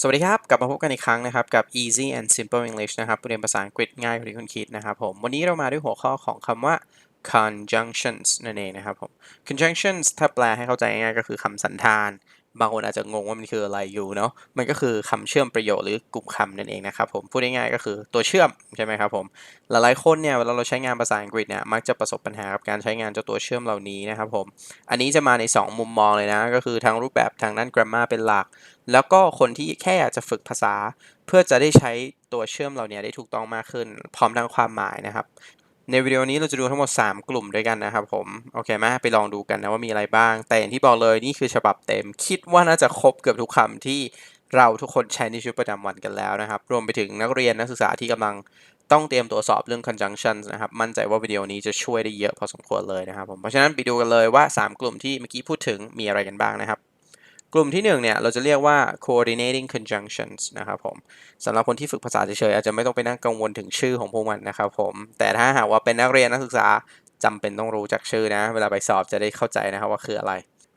สวัสดีครับ กลับมาพบกันอีกครั้งนะครับ กับ Easy and Simple English นะครับเรียนภาษาอังกฤษง่ายกว่าที่คุณคิดนะครับผม วันนี้เรามาด้วยหัวข้อของคำว่า conjunctions นั่นเองนะครับผม conjunctions ถ้าแปลให้เข้าใจง่ายก็คือคำสันธาน บางคนอาจจะงงว่ามันคืออะไรอยู่เนาะมันก็คือคำเชื่อมประโยคหรือกลุ่มคำนั่นเองนะครับผมพูดง่ายๆก็คือตัวเชื่อมใช่ไหมครับผมหลายๆคนเนี่ยเวลาเราใช้งานภาษาอังกฤษเนี่ยมักจะประสบปัญหากับการใช้งานเจ้าตัวเชื่อมเหล่านี้นะครับผมอันนี้จะมาใน 2 มุมมองเลยนะ ก็คือทั้งรูปแบบทางด้าน grammar เป็นหลัก แล้วก็คนที่แค่อยากจะฝึกภาษา เพื่อจะได้ใช้ตัวเชื่อมเหล่านี้ได้ถูกต้องมากขึ้น พร้อมทั้งความหมายนะครับ ในวิดีโอนี้เราจะดูทั้งหมด 3 กลุ่มด้วยกันนะครับผมโอเคไหมไปลองดูกันนะว่ามีอะไรบ้าง แต่อย่างที่บอกเลยนี่คือฉบับเต็ม คิดว่าน่าจะครบเกือบทุกคำที่เราทุกคนใช้ในชีวิตประจำวันกันแล้วนะครับ รวมไปถึงนักเรียนนักศึกษาที่กำลังต้องเตรียมตัวสอบเรื่อง conjunction นะครับ มั่นใจว่าวิดีโอนี้จะช่วยได้เยอะพอสมควรเลยนะครับผมเพราะฉะนั้นไปดูกันเลยว่า 3 กลุ่มที่เมื่อกี้พูดถึงมีอะไรกันบ้างนะครับ กลุ่มที่1เนี่ยเราจะเรียกว่า coordinating conjunctions นะครับผมสำหรับคนที่ฝึกภาษาเฉยๆอาจจะไม่ต้องไปนั่งกังวลถึงชื่อของพวกมันนะครับผม แต่ถ้าหากว่าเป็นนักเรียนนักศึกษาจำเป็นต้องรู้จักชื่อนะ เวลาไปสอบจะได้เข้าใจนะครับว่าคืออะไร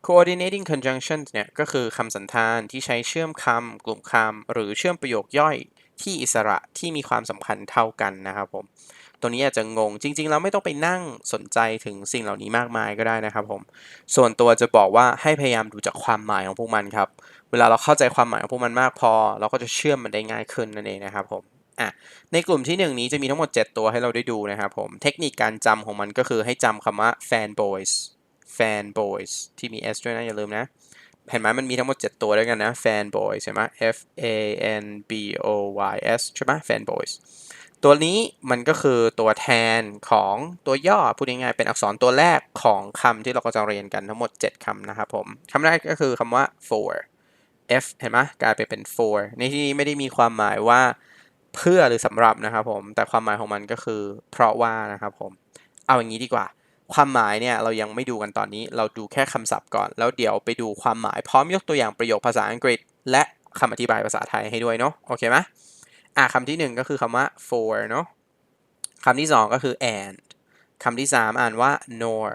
coordinating conjunctions เนี่ยก็คือคำสันธานที่ใช้เชื่อมคำกลุ่มคำหรือเชื่อมประโยคย่อยที่อิสระที่มีความสำคัญเท่ากันนะครับผม ตัวนี้อาจจะงง จริง ๆ เราไม่ต้องไปนั่งสนใจถึงสิ่งเหล่านี้มากมายก็ได้นะครับผม ส่วนตัวจะบอกว่าให้พยายามดูจากความหมายของพวกมันครับ เวลาเราเข้าใจความหมายของพวกมันมากพอ เราก็จะเชื่อมมันได้ง่ายขึ้นนั่นเองนะครับผมอะในกลุ่มที่หนึ่งนี้จะมีทั้งหมด 7 ตัวให้เราได้ดูนะครับผม เทคนิคการจำของมันก็คือให้จำคำว่า fan boys fan boys ที่มี s ด้วยนะอย่าลืมนะ เห็นไหมมันมีทั้งหมด 7 ตัวด้วยกันนะ fan boys ใช่ไหม f a n b o y s ใช่ไหม fan boys ตัวนี้มันก็คือตัวแทนของตัวย่อพูดง่ายๆเป็นอักษรตัวแรกของคำที่เราก็จะเรียนกันทั้งหมด 7คำนะครับผมคำแรกก็คือคำว่า for f เห็นไหมกลายไปเป็น for ในที่นี้ไม่ได้มีความหมายว่าเพื่อหรือสำหรับนะครับผม แต่ความหมายของมันก็คือ เพราะว่านะครับผม เอาอย่างนี้ดีกว่า ความหมายเนี่ยเรายังไม่ดูกันตอนนี้ เราดูแค่คำศัพท์ก่อน แล้วเดี๋ยวไปดูความหมายพร้อมยกตัวอย่างประโยคภาษาอังกฤษ และคำอธิบายภาษาไทยให้ด้วยเนาะโอเคไหม อะคำที่หนึ่งก็คือคำว่า for เนาะคำที่สองก็คือ and คำที่สามอ่านว่า nor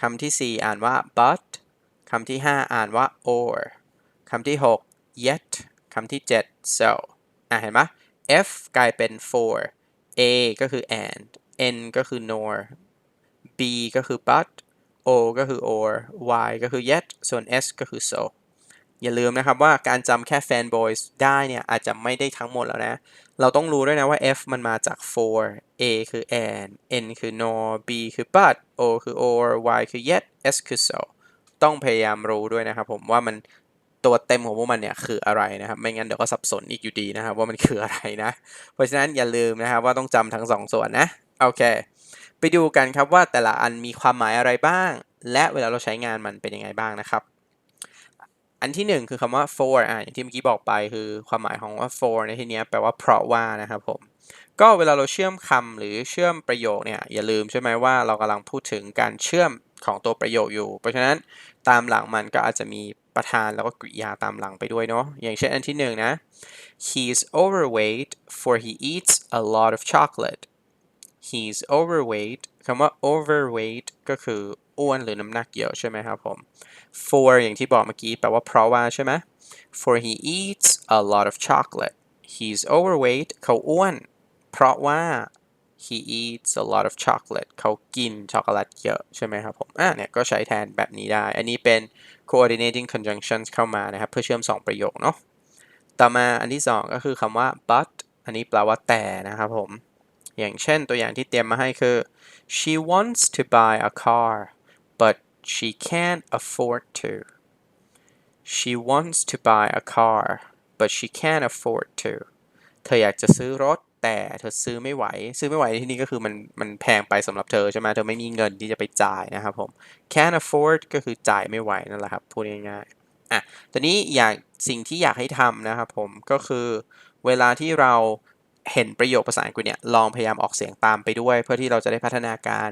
คำที่สี่อ่านว่า but คำที่ห้าอ่านว่า or คำที่หก yet คำที่เจ็ด so อะเห็นไหม f กลายเป็น for a ก็คือ and n ก็คือ nor b ก็คือ but o ก็คือ or y ก็คือ yet ส่วน s ก็คือ so อย่าลืมนะครับว่าการจำแค่ fanboys ได้เนี่ยอาจจะไม่ได้ทั้งหมดแล้วนะ เราต้องรู้ด้วยนะว่า f มันมาจาก for a คือ and n คือ nor b คือ but o คือ or y คือ yet s คือ so ต้องพยายามรู้ด้วยนะครับผมว่ามันตัวเต็มของพวกมันเนี่ยคืออะไรนะครับ ไม่งั้นเดี๋ยวก็สับสนอีกอยู่ดีนะครับว่ามันคืออะไรนะ เพราะฉะนั้นอย่าลืมนะครับว่าต้องจำทั้งสองส่วนนะ โอเค ไปดูกันครับว่าแต่ละอันมีความหมายอะไรบ้าง และเวลาเราใช้งานมันเป็นยังไงบ้างนะครับ อันที่หนึ่งคือคำว่า for อะอย่างที่เมื่อกี้บอกไปคือความหมายของว่า for ในที่นี้แปลว่าเพราะว่านะครับผม ก็เวลาเราเชื่อมคำหรือเชื่อมประโยคเนี่ยอย่าลืมใช่ไหมว่าเรากำลังพูดถึงการเชื่อมของตัวประโยคอยู่ เพราะฉะนั้นตามหลังมันก็อาจจะมีประธานแล้วก็กริยาตามหลังไปด้วยเนาะอย่างเช่นอันที่หนึ่งนะ he's overweight for he eats a lot of chocolate he's overweight คำว่า overweight ก็คือ อ้วนหรือน้ำหนักเยอะใช่ไหมครับผม for อย่างที่บอกเมื่อกี้แปลว่าเพราะว่าใช่ไหม for he eats a lot of chocolate he's overweight เขาอ้วน เพราะว่า he eats a lot of chocolate เขากินช็อกโกแลตเยอะใช่ไหมครับผมอะเนี่ยก็ใช้แทนแบบนี้ได้ อันนี้เป็น coordinating conjunctions เข้ามานะครับ เพื่อเชื่อม 2 ประโยคเนาะ ต่อมาอันที่ 2 ก็คือคำว่า but อันนี้แปลว่าแต่นะครับผม อย่างเช่นตัวอย่างที่เตรียมมาให้คือ she wants to buy a car but she can't afford to she wants to buy a car but she can't afford to เธออยากจะซื้อรถแต่เธอซื้อไม่ไหว ซื้อไม่ไหวที่นี้ก็คือมันมันแพงไปสำหรับเธอใช่ไหมเธอไม่มีเงินที่จะไปจ่ายนะครับผม can't afford ก็คือจ่ายไม่ไหวนั่นแหละครับพูดง่ายๆอะตอนนี้อยากสิ่งที่อยากให้ทำนะครับผมก็คือเวลาที่เราเห็นประโยคภาษาอังกฤษเนี่ยลองพยายามออกเสียงตามไปด้วย เพื่อที่เราจะได้พัฒนาการ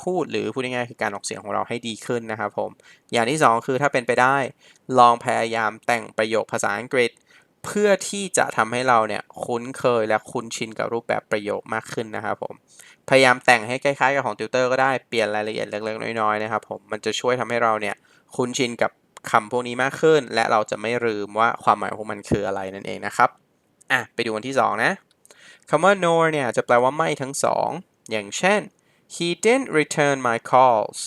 พูดหรือพูดง่ายๆคือการออกเสียงของเราให้ดีขึ้นนะครับผม อย่างที่สองคือถ้าเป็นไปได้ ลองพยายามแต่งประโยคภาษาอังกฤษ เพื่อที่จะทำให้เราเนี่ยคุ้นเคยและคุ้นชินกับรูปแบบประโยคมากขึ้นนะครับผม พยายามแต่งให้คล้ายๆกับของติวเตอร์ก็ได้เปลี่ยนรายละเอียดเล็กๆน้อยๆนะครับผมมันจะช่วยทำให้เราเนี่ยคุ้นชินกับคำพวกนี้มากขึ้น และเราจะไม่ลืมว่าความหมายของมันคืออะไรนั่นเองนะครับอะไปดูวันที่ 2 นะคำว่า nor เนี่ยจะแปลว่าไม่ทั้งสองอย่างเช่น he didn't return my calls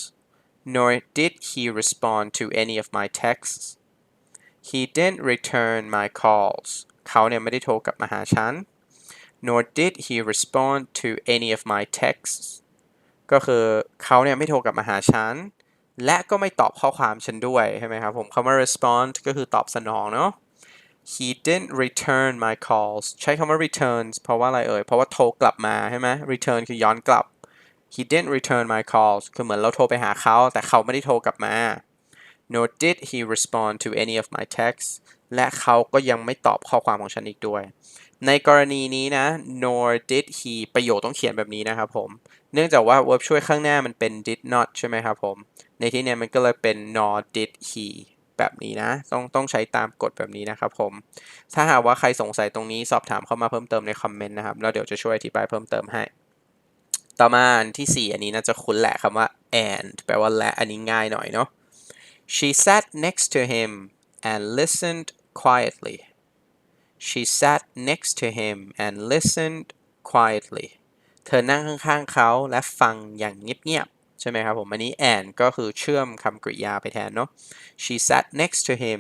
nor did he respond to any of my texts he didn't return my calls เขาเนี่ยไม่ได้โทรกลับมาหาฉัน nor did he respond to any of my texts ก็คือเขาเนี่ยไม่โทรกลับมาหาฉัน และก็ไม่ตอบข้อความฉันด้วยใช่ไหมครับผมคำว่า respond ก็คือตอบสนองเนาะ he didn't return my calls ใช้คำว่า returns เพราะว่าอะไรเอ่ย เพราะว่าโทรกลับมาใช่ไหม return คือย้อนกลับ he didn't return my calls คือเหมือนเราโทรไปหาเขา แต่เขาไม่ได้โทรกลับมา nor did he respond to any of my texts และเขาก็ยังไม่ตอบข้อความของฉันอีกด้วย ในกรณีนี้นะ nor did he ประโยคต้องเขียนแบบนี้นะครับผม เนื่องจากว่า verb ช่วยข้างหน้ามันเป็น did not ใช่ไหมครับผม ในที่นี้มันก็เลยเป็น nor did he แบบนี้นะ ต้องต้องใช้ตามกฎแบบนี้นะครับผม ถ้าหากว่าใครสงสัยตรงนี้สอบถามเข้ามาเพิ่มเติมในคอมเมนต์นะครับ แล้วเดี๋ยวจะช่วยอธิบายเพิ่มเติมให้ ต่อมาอันที่ 4 อันนี้น่าจะคุ้นแหละคำว่า and แปลว่าและอันนี้ง่ายหน่อยเนาะ she sat next to him and listened quietly she sat next to him and listened quietly เธอนั่งข้างๆเขาและฟังอย่างเงียบๆใช่ไหมครับผม อันนี้ and ก็คือเชื่อมคำกริยาไปแทนเนาะ she sat next to him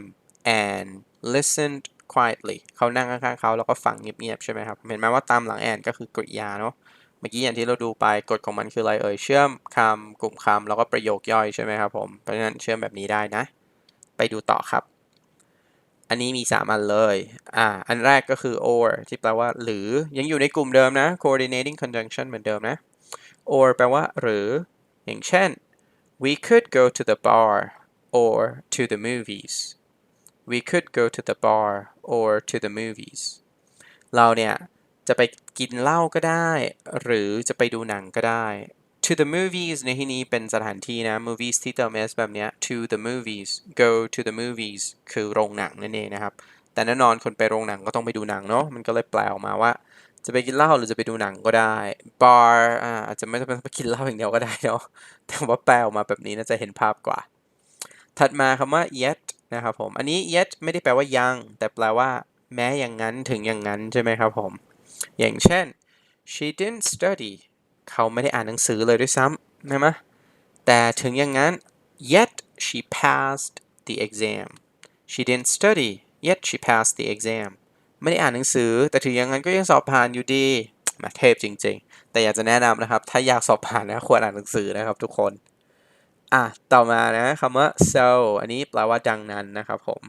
and listened quietly เขานั่งข้างๆเขาแล้วก็ฟังเงียบๆใช่ไหมครับ เห็นไหมว่าตามหลัง and ก็คือกริยาเนาะ มื่อกี้อย่างที่เราดูไปกฎของมันคืออะไรเอ่ยเชื่อมคำกลุ่มคำแล้วก็ประโยคย่อยใช่ไหมครับผมเพราะฉะนั้นเชื่อมแบบนี้ได้นะ ไปดูต่อครับ อันนี้มี 3 อันเลยอ่าอันแรกก็คือ or ที่แปลว่า หรือยังอยู่ในกลุ่มเดิมนะ coordinating conjunction เหมือนเดิมนะ or แปลว่า หรือ อย่างเช่น we could go to the bar or to the movies we could go to the bar or to the movies เราเนี่ย จะไปกินเหล้าก็ได้ หรือจะไปดูหนังก็ได้ to the movies ในที่นี้เป็นสถานที่นะ movies ที่เติม s แบบนี้ to the movies go to the movies คือโรงหนังนั่นเองนะครับ แต่แน่นอนคนไปโรงหนังก็ต้องไปดูหนังเนาะ มันก็เลยแปลออกมาว่า จะไปกินเหล้าหรือจะไปดูหนังก็ได้ bar อ่าอาจจะไม่จำเป็นต้องไปกินเหล้าอย่างเดียวก็ได้เนาะ แต่ว่าแปลออกมาแบบนี้น่าจะเห็นภาพกว่า ถัดมาคำว่า yet นะครับผม อันนี้ yet ไม่ได้แปลว่ายัง แต่แปลว่า แม้อย่างนั้นถึงอย่างนั้นใช่ไหมครับผม อย่างเช่น she didn't study เขาไม่ได้อ่านหนังสือเลยด้วยซ้ำนะมแต่ถึงอย่างนั้น yet she passed the exam she didn't study yet she passed the exam ไม่ได้อ่านหนังสือ แต่ถึงอย่างนั้นก็ยังสอบผ่านอยู่ดีมาเทพจริง ๆ แต่อยากจะแนะนำนะครับ ถ้าอยากสอบผ่านนะควรอ่านหนังสือนะครับทุกคน อะ ต่อมานะคำว่า so อันนี้แปลว่าดังนั้นนะครับผม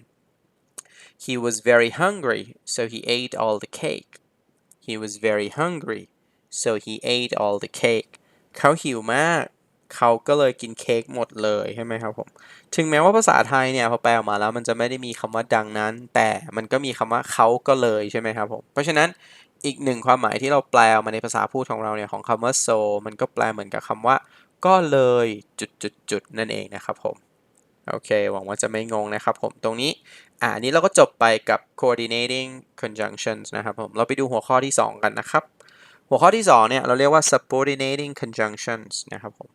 he was very hungry so he ate all the cake he was very hungry so he ate all the cake เขาหิวมาก เขาก็เลยกินเค้กหมดเลยใช่ไหมครับผม ถึงแม้ว่าภาษาไทยเนี่ยพอแปลออกมาแล้วมันจะไม่ได้มีคำว่าดังนั้น แต่มันก็มีคำว่าเขาก็เลยใช่ไหมครับผม เพราะฉะนั้นอีกหนึ่งความหมายที่เราแปลออกมาในภาษาพูดของเราเนี่ยของคำว่า so มันก็แปลเหมือนกับคำว่า ก็เลยจุดจุดจุดๆๆนั่นเองนะครับผม โอเค หวังว่าจะไม่งงนะครับผมตรงนี้ อ่าอันนี้เราก็จบไปกับ coordinating conjunctions นะครับผม เราไปดูหัวข้อที่ 2 กันนะครับ หัวข้อที่ 2 เนี่ย เราเรียกว่า subordinating conjunctions นะครับผม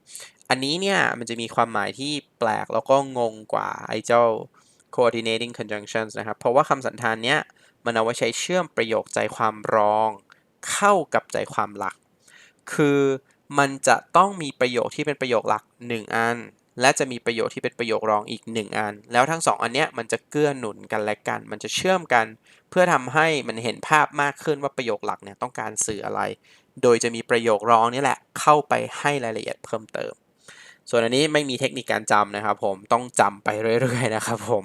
อันนี้เนี่ย มันจะมีความหมายที่แปลกแล้วก็งงกว่าไอ้เจ้า coordinating conjunctions นะครับ เพราะว่าคำสันธานเนี้ย มันเอาไว้ใช้เชื่อมประโยคใจความรอง เข้ากับใจความหลัก คือมันจะต้องมีประโยคที่เป็นประโยคหลัก 1 อัน และจะมีประโยคที่เป็นประโยครองอีก 1 อัน แล้วทั้ง 2 อันเนี้ยมันจะเกื้อหนุนกันและกัน มันจะเชื่อมกัน เพื่อทำให้มันเห็นภาพมากขึ้นว่าประโยคหลักเนี่ยต้องการสื่ออะไร โดยจะมีประโยครองนี่แหละเข้าไปให้รายละเอียดเพิ่มเติม ส่วนอันนี้ไม่มีเทคนิคการจำนะครับ ผมต้องจำไปเรื่อยๆนะครับผม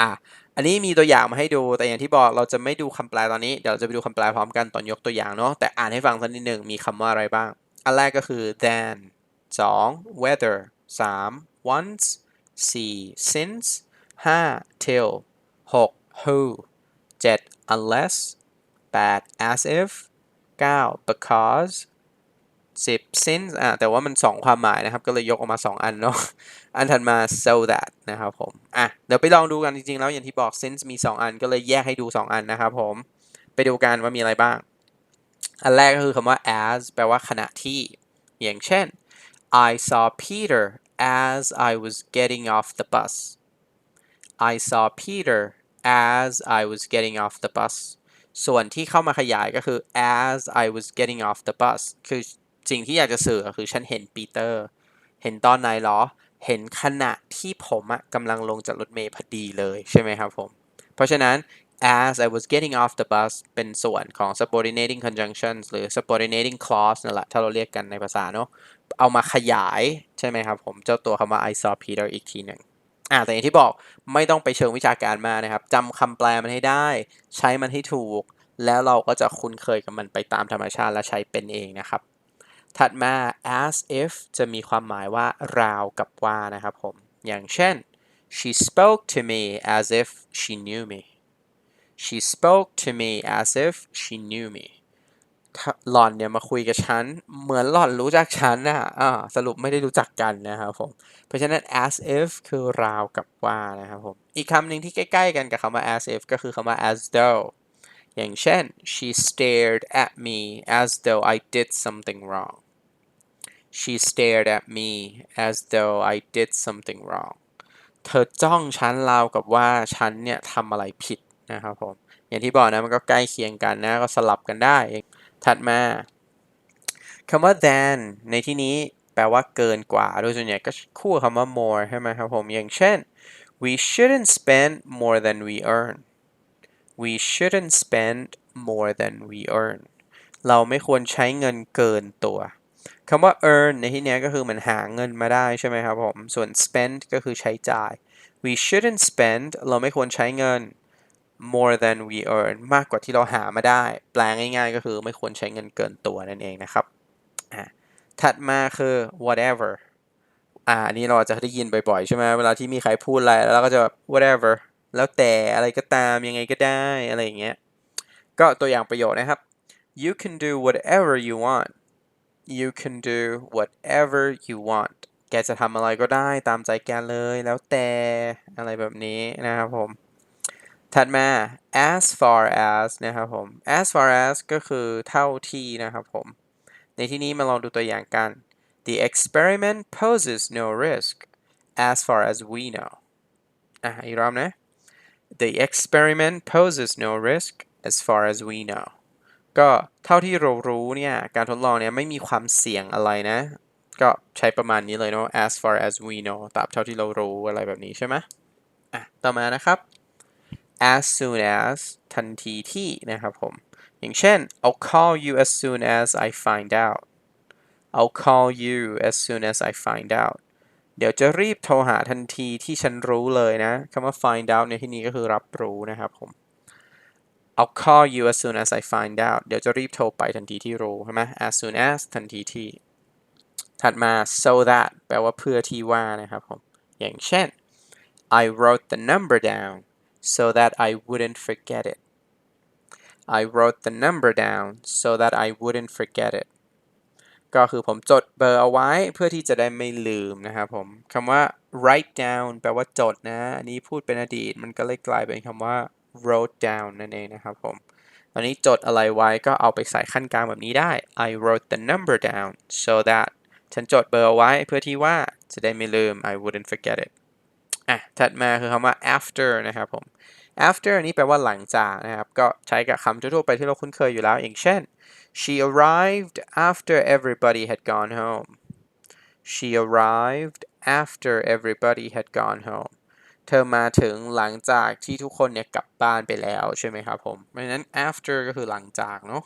อะอันนี้มีตัวอย่างมาให้ดูแต่อย่างที่บอกเราจะไม่ดูคำแปลตอนนี้เดี๋ยวเราจะไปดูคำแปลพร้อมกันตอนยกตัวอย่างเนาะแต่อ่านให้ฟังสักนิดหนึ่งมีคำว่าอะไรบ้าง อันแรกก็คือ than 2 whether 3 once 4 since 5 till 6 who 7 unless 8 as if 9 because 10 since อะแต่ว่ามันสองความหมายนะครับ ก็เลยยกออกมา 2 อันเนาะ อันถัดมา so that นะครับผม อะ เดี๋ยวไปลองดูกันจริงๆ แล้วอย่างที่บอก since มี 2 อัน ก็เลยแยกให้ดู 2 อันนะครับผม ไปดูกันว่ามีอะไรบ้าง อันแรกก็คือคำว่า as แปลว่าขณะที่ อย่างเช่น I saw Peter as I was getting off the bus I saw Peter as I was getting off the bus ส่วนที่เข้ามาขยายก็คือ as I was getting off the bus คือสิ่งที่อยากจะสื่อคือฉันเห็นปีเตอร์ เห็นตอนไหนหรอ เห็นขณะที่ผมอะกำลังลงจากรถเมล์พอดีเลยใช่ไหมครับผม เพราะฉะนั้น as I was getting off the bus เป็นส่วนของ subordinating conjunctions หรือ subordinating clause นั่นแหละ ถ้าเราเรียกกันในภาษาเนาะ เอามาขยายใช่ไหมครับผม เจ้าตัวคำว่า I saw Peter อีกทีหนึ่งอ่าแต่อย่างที่บอกไม่ต้องไปเชิงวิชาการมานะครับจำคำแปลมันให้ได้ ใช้มันให้ถูก แล้วเราก็จะคุ้นเคยกับมันไปตามธรรมชาติและใช้เป็นเองนะครับ ถัดมา as if จะมีความหมายว่าราวกับว่านะครับผม อย่างเช่น she spoke to me as if she knew me she spoke to me as if she knew me หล่อนเนี่ยมาคุยกับฉัน เหมือนหล่อนรู้จักฉันนะอ่าสรุปไม่ได้รู้จักกันนะครับผม เพราะฉะนั้น as if คือราวกับว่านะครับผม อีกคำหนึ่งที่ใกล้ ๆ กันกับคำว่า as if ก็คือคำว่า as though อย่างเช่น she stared at me as though I did something wrong she stared at me as though I did something wrong เธอจ้องฉันราวกับว่าฉันเนี่ยทำอะไรผิด นะครับผมอย่างที่บอกนะมันก็ใกล้เคียงกันนะก็สลับกันได้ ถัดมาคำว่า than ในที่นี้แปลว่าเกินกว่า โดยส่วนใหญ่ก็คู่คำว่า more ใช่ไหมครับผม อย่างเช่น we shouldn't spend more than we earn we shouldn't spend more than we earn เราไม่ควรใช้เงินเกินตัวคำว่า earn ในที่นี้ก็คือมันหาเงินมาได้ใช่ไหมครับผม ส่วน spend ก็คือใช้จ่าย we shouldn't spend เราไม่ควรใช้เงิน more than we earn มากกว่าที่เราหามาได้ แปลง่ายๆ ก็คือไม่ควรใช้เงินเกินตัวนั่นเองนะครับ ถัดมาคือ whatever อ่านี้เราจจะได้ยินบ่อยๆ ใช่ไหมเวลาที่มีใครพูดอะไรแล้วเราก็จะแบบ whatever แล้วแต่อะไรก็ตามยังไงก็ได้อะไรอย่างเงี้ย ก็ตัวอย่างประโยชน์นะครับ you can do whatever you want you can do whatever you want แกจะทำอะไรก็ได้ตามใจแกเลย แล้วแต่อะไรแบบนี้นะครับผม ถัดมา as far as นะครับผม as far as ก็คือเท่าที่นะครับผม ในที่นี้มาลองดูตัวอย่างกัน the experiment poses no risk as far as we know อะอีกรอบนะ the experiment poses no risk as far as we know ก็เท่าที่เรารู้เนี่ย การทดลองเนี่ยไม่มีความเสี่ยงอะไรนะ ก็ใช้ประมาณนี้เลยเนาะ as far as we know ตามเท่าที่เรารู้อะไรแบบนี้ใช่ไหมอะ ต่อมานะครับ as soon as ทันทีที่นะครับผม อย่างเช่น I'll call you as soon as I find out I'll call you as soon as I find out เดี๋ยวจะรีบโทรหาทันทีที่ฉันรู้เลยนะคำว่า find out ในที่นี้ก็คือรับรู้นะครับผม I'll call you as soon as I find out เดี๋ยวจะรีบโทรไปทันทีที่รู้ใช่ไหม as soon as ทันทีที่ ถัดมา so that แปลว่าเพื่อที่ว่านะครับผม อย่างเช่น I wrote the number down so that I wouldn't forget it I wrote the number down so that I wouldn't forget it ก็คือผมจดเบอร์เอาไว้เพื่อที่จะได้ไม่ลืมนะครับผมคำว่า write down แปลว่าจดนะ อันนี้พูดเป็นอดีต มันก็เลยกลายเป็นคำว่า wrote down นั่นเองนะครับผมตอนนี้จดอะไรไว้ก็เอาไปใส่ขั้นกลางแบบนี้ได้ I wrote the number down so that ฉันจดเบอร์เอาไว้เพื่อที่ว่าจะได้ไม่ลืม I wouldn't forget it อะถัดมาคือคำว่า after นะครับผม after อันนี้แปลว่าหลังจากนะครับ ก็ใช้กับคำทั่วไปที่เราคุ้นเคยอยู่แล้ว อย่างเช่น she arrived after everybody had gone home she arrived after everybody had gone home เธอมาถึงหลังจากที่ทุกคนเนี่ยกลับบ้านไปแล้วใช่ไหมครับผม เพราะฉะนั้น after ก็คือหลังจากเนาะ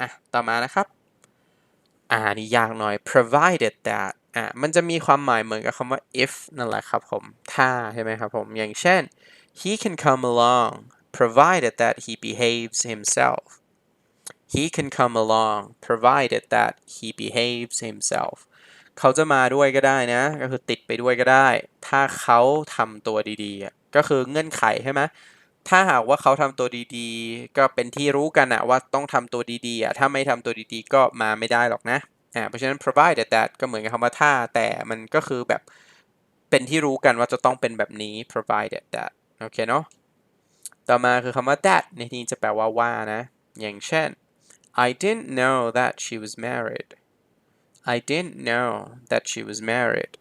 อะ ต่อมานะครับ อ่านี่ยากหน่อย provided that อะมันจะมีความหมายเหมือนกับคำว่า if นั่นแหละครับผมถ้าใช่ไหมครับผมอย่างเช่น he can come along provided that he behaves himself he can come along provided that he behaves himself เขาจะมาด้วยก็ได้นะ ก็คือติดไปด้วยก็ได้ ถ้าเขาทำตัวดีๆ ก็คือเงื่อนไขใช่ไหมถ้าหากว่าเขาทำตัวดีๆ ก็เป็นที่รู้กันอะว่าต้องทำตัวดีๆอะถ้าไม่ทำตัวดีๆ ก็มาไม่ได้หรอกนะ อ่าเพราะฉะนั้น provided that ก็เหมือนกับคำว่าถ้า แต่มันก็คือแบบเป็นที่รู้กันว่าจะต้องเป็นแบบนี้ provided that โอเคเนาะต่อมาคือคำว่า that ในที่นี้จะแปลว่าว่านะ อย่างเช่น I didn't know that she was married I didn't know that she was married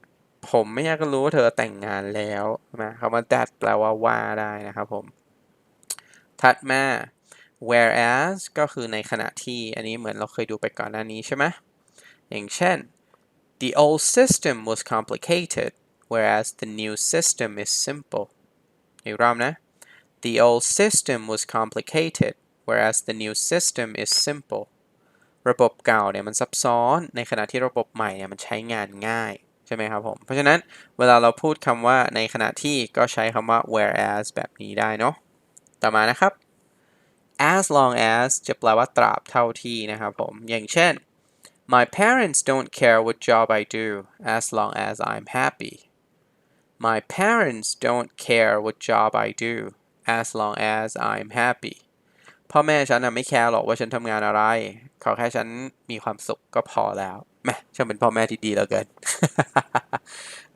ผมไม่อยากจะรู้ว่าเธอแต่งงานแล้วใช่ไหมคำว่า that แปลว่าว่าได้นะครับผม ถัดมา whereas ก็คือในขณะที่ อันนี้เหมือนเราเคยดูไปก่อนหน้านี้ใช่ไหม อย่างเช่น the old system was complicated whereas the new system is simple อีกรอบนะ the old system was complicated whereas the new system is simple ระบบเก่าเนี่ยมันซับซ้อนในขณะที่ระบบใหม่เนี่ยมันใช้งานง่าย ใช่ไหมครับผม เพราะฉะนั้นเวลาเราพูดคำว่าในขณะที่ก็ใช้คำว่า whereas แบบนี้ได้เนาะต่อมานะครับ as long as จะแปลว่าตราบเท่าที่นะครับผม อย่างเช่น my parents don't care what job I do as long as I'm happy my parents don't care what job I do as long as I'm happy พ่อแม่ฉันน่ะไม่แคร์หรอกว่าฉันทำงานอะไร ขอแค่ฉันมีความสุขก็พอแล้วแม่ช่างเป็นพ่อแม่ที่ดีเหลือเกิน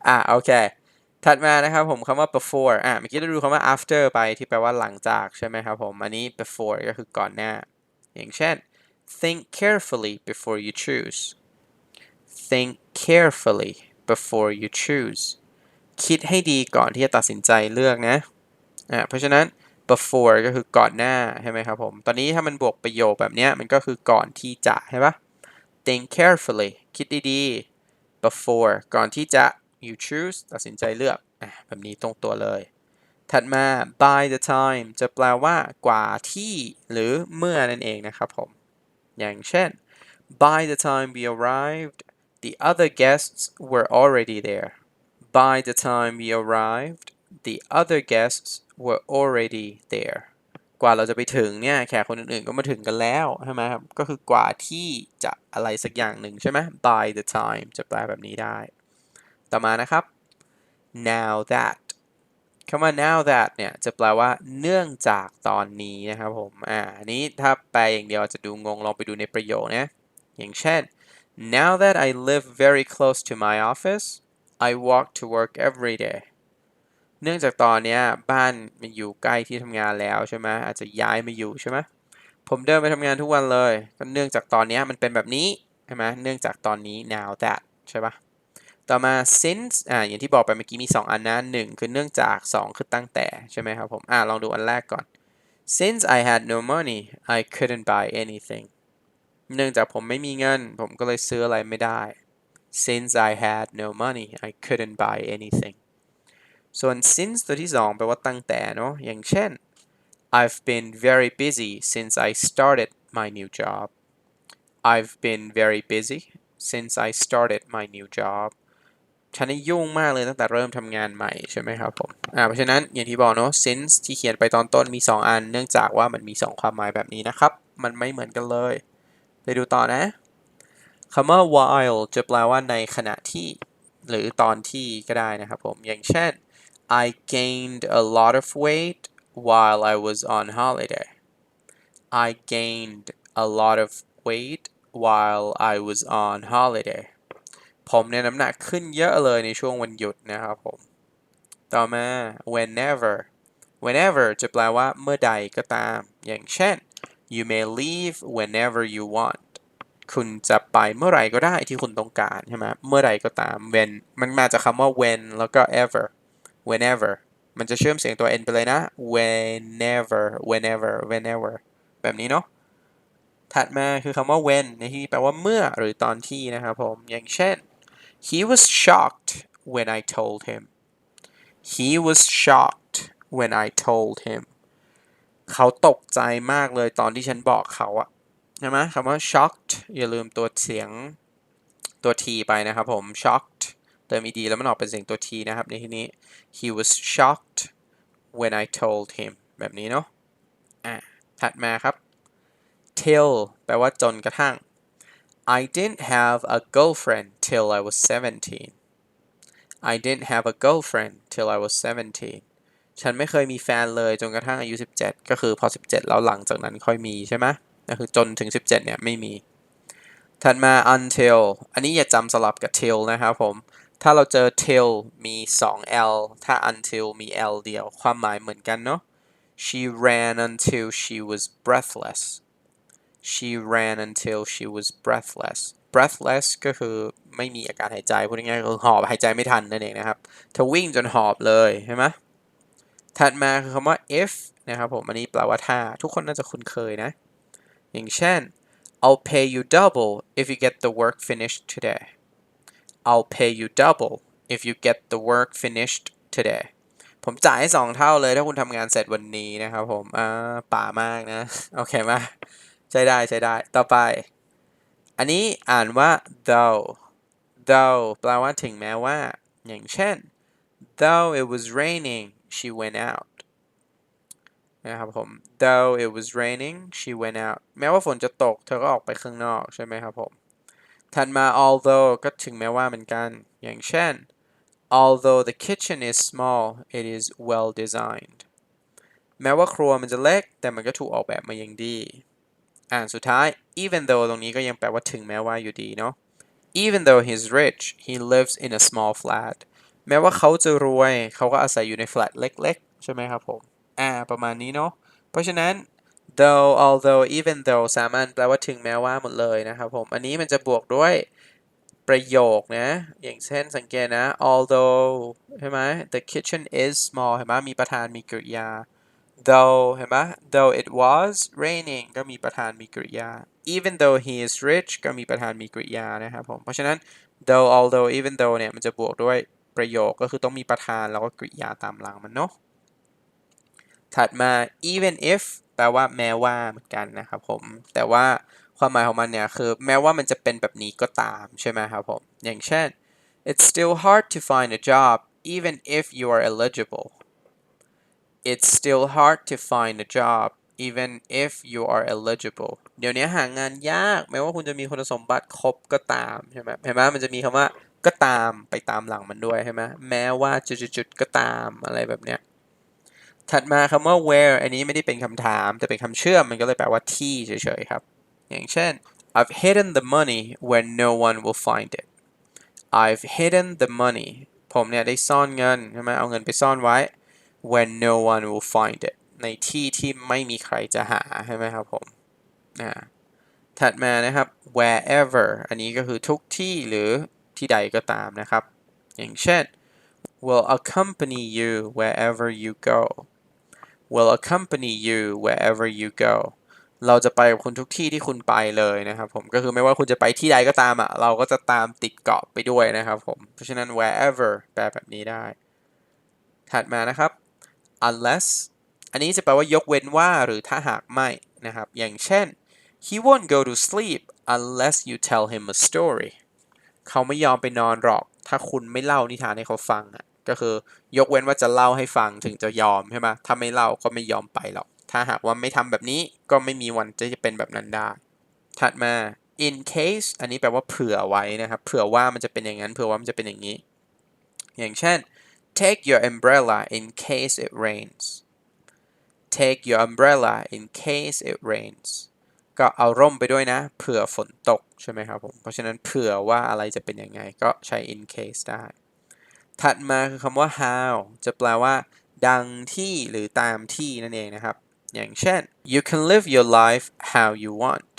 อะโอเค ถัดมานะครับผมคำว่า before อะเมื่อกี้เราดูคำว่า after ไปที่แปลว่าหลังจากใช่ไหมครับผม อันนี้ before ก็คือก่อนหน้า อย่างเช่น think carefully before you choose think carefully before you choose คิดให้ดีก่อนที่จะตัดสินใจเลือกนะ อะเพราะฉะนั้น before ก็คือก่อนหน้า ใช่ไหมครับผม ตอนนี้ถ้ามันบวกประโยคแบบเนี้ยมันก็คือก่อนที่จะ ใช่ปะ think carefully คิดดีๆ before ก่อนที่จะ you choose ตัดสินใจเลือก อะแบบนี้ตรงตัวเลย ถัดมา by the time จะแปลว่ากว่าที่หรือเมื่อนั่นเองนะครับผม อย่างเช่น by the time we arrived the other guests were already there by the time we arrived the other guests were already there กว่าเราจะไปถึงเนี่ยแขกคนอื่นๆก็มาถึงกันแล้วใช่ไหมครับ ก็คือกว่าที่จะอะไรสักอย่างหนึ่งใช่ไหม by the time จะแปลแบบนี้ได้ ต่อมานะครับ now that คำว่า now that เนี่ยจะแปลว่าเนื่องจากตอนนี้นะครับผม อ่าอันนี้ถ้าแปลอย่างเดียวจะดูงง ลองไปดูในประโยคนะ อย่างเช่น now that I live very close to my office I walk to work every day เนื่องจากตอนนี้บ้านมันอยู่ใกล้ที่ทำงานแล้วใช่ไหมอาจจะย้ายมาอยู่ใช่ไหมผมเดินไปทำงานทุกวันเลยก็เนื่องจากตอนนี้มันเป็นแบบนี้ใช่ไหมเนื่องจากตอนนี้ now that ใช่ปะ ต่อมา since อ่าอย่างที่บอกไปเมื่อกี้มี 2 อันนะหนึ่งคือเนื่องจาก 2 คือตั้งแต่ ใช่ไหมครับผม อ่าลองดูอันแรกก่อน since I had no money I couldn't buy anything เนื่องจากผมไม่มีเงิน ผมก็เลยซื้ออะไรไม่ได้ since I had no money I couldn't buy anything ส่วน since ตัวที่ 2 แปลว่าตั้งแต่เนาะอย่างเช่น I've been very busy since I started my new job I've been very busy since I started my new job ฉันนี่ยุ่งมากเลยตั้งแต่เริ่มทำงานใหม่ใช่ไหมครับผมอ่าเพราะฉะนั้นอย่างที่บอกเนาะ since ที่เขียนไปตอนต้นมี 2 อัน เนื่องจากว่ามันมี 2 ความหมายแบบนี้นะครับ มันไม่เหมือนกันเลย ไปดูต่อนะคำว่า while จะแปลว่าในขณะที่หรือตอนที่ก็ได้นะครับผม อย่างเช่น I gained a lot of weight while I was on holiday I gained a lot of weight while I was on holiday ผมเนี่ยน้ำหนักขึ้นเยอะเลยในช่วงวันหยุดนะครับผม ต่อมา whenever whenever จะแปลว่าเมื่อใดก็ตาม อย่างเช่น you may leave whenever you want คุณจะไปเมื่อไหร่ก็ได้ที่คุณต้องการใช่ไหมเมื่อไหร่ก็ตาม when มันมาจากคำว่า when แล้วก็ ever whenever มันจะเชื่อมเสียงตัว n ไปเลยนะ whenever whenever whenever แบบนี้เนาะ ถัดมาคือคำว่า when ในที่แปลว่าเมื่อหรือตอนที่นะครับผม อย่างเช่น he was shocked when I told him he was shocked when I told him เขาตกใจมากเลยตอนที่ฉันบอกเขาอะใช่ไหมคำว่า shocked อย่าลืมตัวเสียงตัว t ไปนะครับผม shocked เติม ed แล้วมันออกเป็นเสียงตัว t นะครับในที่นี้ he was shocked when I told him แบบนี้เนาะอะถัดมาครับ till แปลว่าจนกระทั่ง I didn't have a girlfriend till I was 17 I didn't have a girlfriend till I was 17 ฉันไม่เคยมีแฟนเลยจนกระทั่งอายุ 17 ก็คือพอ 17 แล้วหลังจากนั้นค่อยมีใช่ไหมก็คือจนถึง 17 เนี่ยไม่มี ถัดมา until อันนี้อย่าจำสลับกับ till นะครับผม ถ้าเราเจอ till มี 2 l ถ้า until มี l เดียว ความหมายเหมือนกันเนาะ she ran until she was breathless she ran until she was breathless breathless ก็คือไม่มีอาการหายใจพูดง่ายๆคือหอบหายใจไม่ทันนั่นเองนะครับ เธอวิ่งจนหอบเลยใช่ไหมถัดมาคือคำว่า if นะครับผมอันนี้แปลว่าถ้าทุกคนน่าจะคุ้นเคยนะ อย่างเช่น I'll pay you double if you get the work finished today I'll pay you double if you get the work finished today ผมจ่ายให้สองเท่าเลยถ้าคุณทำงานเสร็จวันนี้นะครับผมอ่าป่ามากนะ โอเคมา ใช้ได้ใช้ได้ ต่อไป อันนี้อ่านว่า though though แปลว่าถึงแม้ว่า อย่างเช่น though it was raining she went out นะครับผม though it was raining she went out แม้ว่าฝนจะตก เธอก็ออกไปข้างนอกใช่ไหมครับผม ถัดมา although ก็ถึงแม้ว่าเหมือนกัน อย่างเช่น although the kitchen is small it is well designed แม้ว่าครัวมันจะเล็ก แต่มันก็ถูกออกแบบมาอย่างดี อ่านสุดท้าย even though ตรงนี้ก็ยังแปลว่าถึงแม้ว่าอยู่ดีเนาะ even though he's rich he lives in a small flat แม้ว่าเขาจะรวยเขาก็อาศัยอยู่ใน flat เล็กๆ ใช่ไหมครับผม อ่า ประมาณนี้เนาะ เพราะฉะนั้น though although even though สามารถแปลว่าถึงแม้ว่าหมดเลยนะครับผม อันนี้มันจะบวกด้วยประโยคนะ อย่างเช่นสังเกตนะ although ใช่ไหม the kitchen is small เห็นไหมมีประธานมีกริยา though เห็นไหม though it was raining ก็มีประธานมีกริยา even though he is rich ก็มีประธานมีกริยานะครับผม เพราะฉะนั้น though although even though เนี่ยมันจะบวกด้วยประโยคก็คือต้องมีประธานแล้วก็กริยาตามหลังมันเนาะ ถัดมา even if แปลว่าแม้ว่าเหมือนกันนะครับผม แต่ว่าความหมายของมันเนี่ยคือแม้ว่ามันจะเป็นแบบนี้ก็ตามใช่ไหมครับผม อย่างเช่น it's still hard to find a job even if you are eligible it's still hard to find a job even if you are eligible เดี๋ยวนี้หางานยากแม้ว่าคุณจะมีคุณสมบัติครบก็ตามใช่ไหมเห็นไหมมันจะมีคำว่าก็ตามไปตามหลังมันด้วยใช่ไหมแม้ว่าจุดๆก็ตามอะไรแบบเนี้ยถัดมาคำว่า where อันนี้ไม่ได้เป็นคำถาม แต่เป็นคำเชื่อมมันก็เลยแปลว่าที่เฉยๆครับ อย่างเช่น I've hidden the money where no one will find it I've hidden the money ผมเนี่ยได้ซ่อนเงินใช่ไหมเอาเงินไปซ่อนไว้ where no one will find it ในที่ที่ไม่มีใครจะหาใช่ไหมครับผมอ่าถัดมานะครับ wherever อันนี้ก็คือทุกที่หรือที่ใดก็ตามนะครับ อย่างเช่น will accompany you wherever you go will accompany you wherever you go เราจะไปกับคุณทุกที่ที่คุณไปเลยนะครับผมก็คือไม่ว่าคุณจะไปที่ใดก็ตามอะเราก็จะตามติดเกาะไปด้วยนะครับผม เพราะฉะนั้น wherever แปลแบบนี้ได้ ถัดมานะครับ unless อันนี้จะแปลว่ายกเว้นว่าหรือถ้าหากไม่นะครับ อย่างเช่น he won't go to sleep unless you tell him a story เขาไม่ยอมไปนอนหรอก ถ้าคุณไม่เล่านิทานให้เขาฟังอะก็คือยกเว้นว่าจะเล่าให้ฟังถึงจะยอมใช่ไหมถ้าไม่เล่าก็ไม่ยอมไปหรอก ถ้าหากว่าไม่ทำแบบนี้ก็ไม่มีวันจะเป็นแบบนั้นได้ ถัดมา in case อันนี้แปลว่าเผื่อไว้นะครับ เผื่อว่ามันจะเป็นอย่างนั้น เผื่อว่ามันจะเป็นอย่างนี้ อย่างเช่น take your umbrella in case it rains take your umbrella in case it rains ก็เอาร่มไปด้วยนะ เผื่อฝนตก ใช่ไหมครับผม เพราะฉะนั้นเผื่อว่าอะไรจะเป็นยังไงก็ใช้ in case ได้ ถัดมาคือคำว่า how จะแปลว่า ดังที่หรือตามที่นั่นเองนะครับ อย่างเช่น you can live your life how you want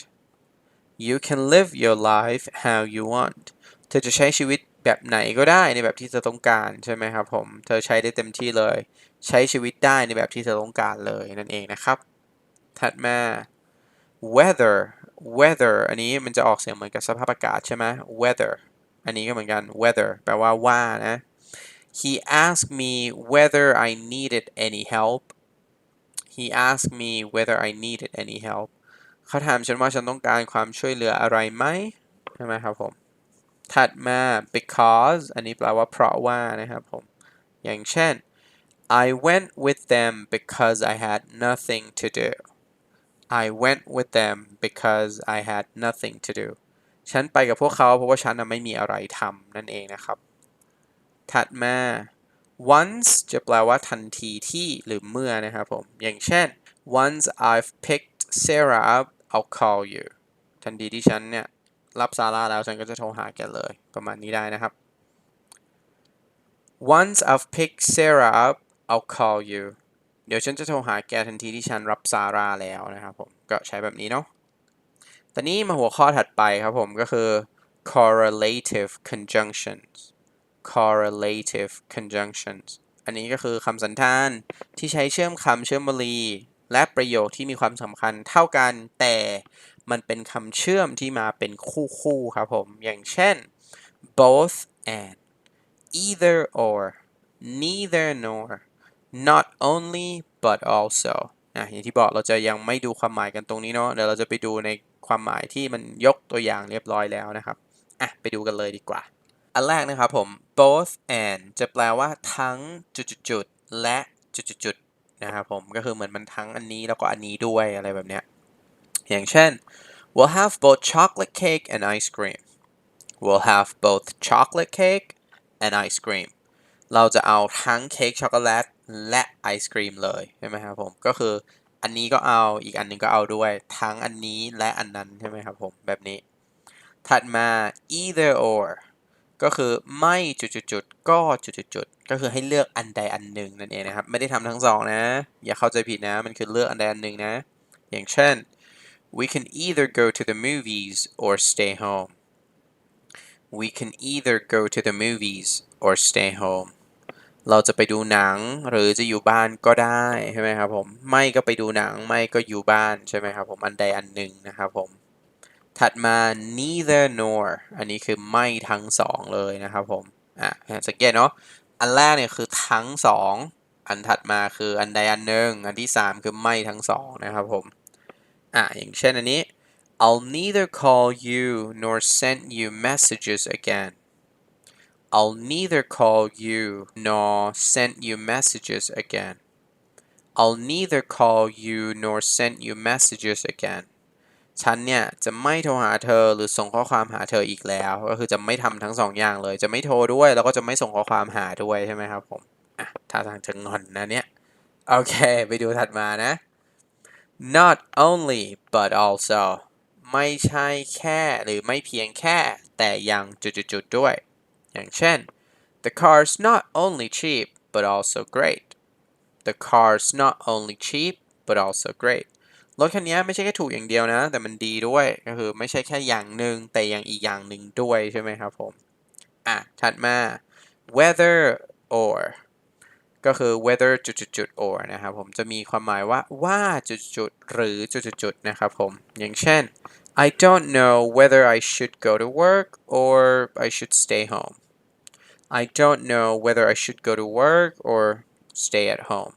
you can live your life how you want เธอจะใช้ชีวิต แบบไหนก็ได้ในแบบที่เธอต้องการใช่ไหมครับผมเธอใช้ได้เต็มที่เลย ใช้ชีวิตได้ในแบบที่เธอต้องการเลยนั่นเองนะครับ ถัดมา weather weather อันนี้มันจะออกเสียงเหมือนกับสภาพอากาศใช่ไหม weather อันนี้ก็เหมือนกัน weather แปลว่าว่านะ he asked me whether I needed any help he asked me whether I needed any help เขาถามฉันว่าฉันต้องการความช่วยเหลืออะไรไหมใช่ไหมครับผม ถัดมา because อันนี้แปลว่าเพราะว่านะครับผม อย่างเช่น I went with them because I had nothing to do I went with them because I had nothing to do ฉันไปกับพวกเขาเพราะว่าฉันไม่มีอะไรทำนั่นเองนะครับ ถัดมา once จะแปลว่าทันทีที่หรือเมื่อนะครับผม อย่างเช่น once I've picked Sarah up I'll call you ทันทีที่ฉันเนี่ย รับซาร่าแล้วฉันก็จะโทรหาแกเลยประมาณนี้ได้นะครับ once I've picked Sarah up I'll call you เดี๋ยวฉันจะโทรหาแกทันทีที่ฉันรับซาร่าแล้วนะครับผม ก็ใช้แบบนี้เนาะตอนนี้มาหัวข้อถัดไปครับผมก็คือ correlative conjunctions correlative conjunctions อันนี้ก็คือคำสันธานที่ใช้เชื่อมคำเชื่อมวลีและประโยคที่มีความสำคัญเท่ากันแต่ มันเป็นคำเชื่อมที่มาเป็นคู่คู่ครับผม อย่างเช่น both and either or neither nor not only but also อะอย่างที่บอกเราจะยังไม่ดูความหมายกันตรงนี้เนาะเดี๋ยวเราจะไปดูในความหมายที่มันยกตัวอย่างเรียบร้อยแล้วนะครับอะไปดูกันเลยดีกว่า อันแรกนะครับผม both and จะแปลว่าทั้งจุดๆๆและจุดๆๆนะครับผมก็คือเหมือนมันทั้งอันนี้แล้วก็อันนี้ด้วยอะไรแบบเนี้ย อย่างเช่น we'll have both chocolate cake and ice cream we'll have both chocolate cake and ice cream เราจะเอาทั้งเค้กช็อกโกแลตและไอศครีมเลยใช่ไหมครับผมก็คืออันนี้ก็เอาอีกอันหนึงก็เอาด้วย ทั้งอันนี้และอันนั้นใช่ไหมครับผมแบบนี้ ถัดมา either or ก็คือไม่จุดๆก็จุดๆๆก็คือให้เลือกอันใดอันหนึ่งนั่นเองนะครับ ไม่ได้ทำทั้งสองนะ อย่าเข้าใจผิดนะ มันคือเลือกอันใดอันหนึ่งนะ อย่างเช่น we can either go to the movies or stay home we can either go to the movies or stay home เราจะไปดูหนังหรือจะอยู่บ้านก็ได้ใช่ไหมครับผม ไม่ก็ไปดูหนังไม่ก็อยู่บ้านใช่ไหมครับผม อันใดอันหนึ่งนะครับผม ถัดมา neither nor อันนี้คือไม่ทั้งสองเลยนะครับผม อะสังเกตเนาะ อันแรกเนี่ยคือทั้งสอง อันถัดมาคืออันใดอันหนึ่ง อันที่สามคือไม่ทั้งสองนะครับผม อะอย่างเช่นอันนี้ I'll neither call you nor send you messages again I'll neither call you nor send you messages again I'll neither call you nor send you messages again ฉันเนี่ยจะไม่โทรหาเธอหรือส่งข้อความหาเธออีกแล้ว ก็คือจะไม่ทำทั้งสองอย่างเลย จะไม่โทรด้วยแล้วก็จะไม่ส่งข้อความหาด้วยใช่ไหมครับผม อะ ถ้าทางจะงอนนะเนี่ย โอเค ไปดูถัดมานะ not only but also ไม่ใช่แค่หรือไม่เพียงแค่ แต่ยังจุดๆด้วย อย่างเช่น the car's not only cheap but also great the car's not only cheap but also great รถคันนี้ไม่ใช่แค่ถูกอย่างเดียวนะ แต่มันดีด้วย ก็คือไม่ใช่แค่อย่างหนึ่งแต่ยังอีกอย่างหนึ่งด้วยใช่ไหมครับผม อะ ถัดมา whether or ก็คือ whether จุดๆๆ or นะครับผมจะมีความหมายว่าว่าจุดๆหรือจุดๆๆนะครับผม อย่างเช่น I don't know whether I should go to work or I should stay home I don't know whether I should go to work or stay at home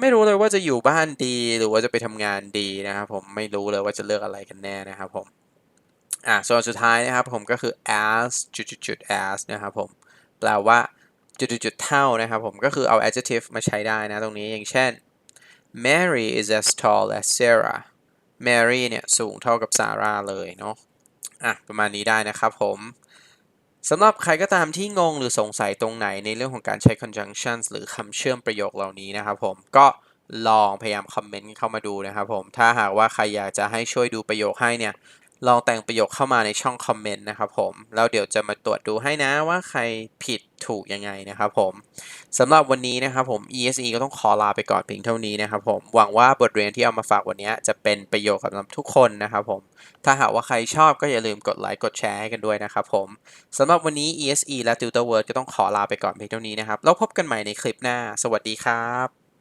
ไม่รู้เลยว่าจะอยู่บ้านดีหรือว่าจะไปทำงานดีนะครับผมไม่รู้เลยว่าจะเลือกอะไรกันแน่นะครับผมอะส่วนสุดท้ายนะครับผมก็คือ as จุดๆๆ as นะครับผมแปลว่า จุดๆเท่านะครับผมก็คือเอา adjective มาใช้ได้นะตรงนี้อย่างเช่น Mary is as tall as Sarah Mary เนี่ยสูงเท่ากับซาร่าเลยเนาะอะประมาณนี้ได้นะครับผมสำหรับใครก็ตามที่งงหรือสงสัยตรงไหนในเรื่องของการใช้ conjunctions หรือคำเชื่อมประโยคเหล่านี้นะครับผมก็ลองพยายามคอมเมนต์เข้ามาดูนะครับผมถ้าหากว่าใครอยากจะให้ช่วยดูประโยคให้เนี่ย ลองแต่งประโยคเข้ามาในช่องคอมเมนต์นะครับผมแล้วเดี๋ยวจะมาตรวจดูให้นะว่าใครผิดถูกยังไงนะครับผมสำหรับวันนี้นะครับผม ESE ก็ต้องขอลาไปก่อนเพียงเท่านี้นะครับผมหวังว่าบทเรียนที่เอามาฝากวันนี้จะเป็นประโยชน์กับทุกคนนะครับผมถ้าหากว่าใครชอบก็อย่าลืมกดไลค์กดแชร์ให้กันด้วยนะครับผมสำหรับวันนี้ ESE และ Tutor Word ก็ต้องขอลาไปก่อนเพียงเท่านี้นะครับแล้วพบกันใหม่ในคลิปหน้า สวัสดีครับ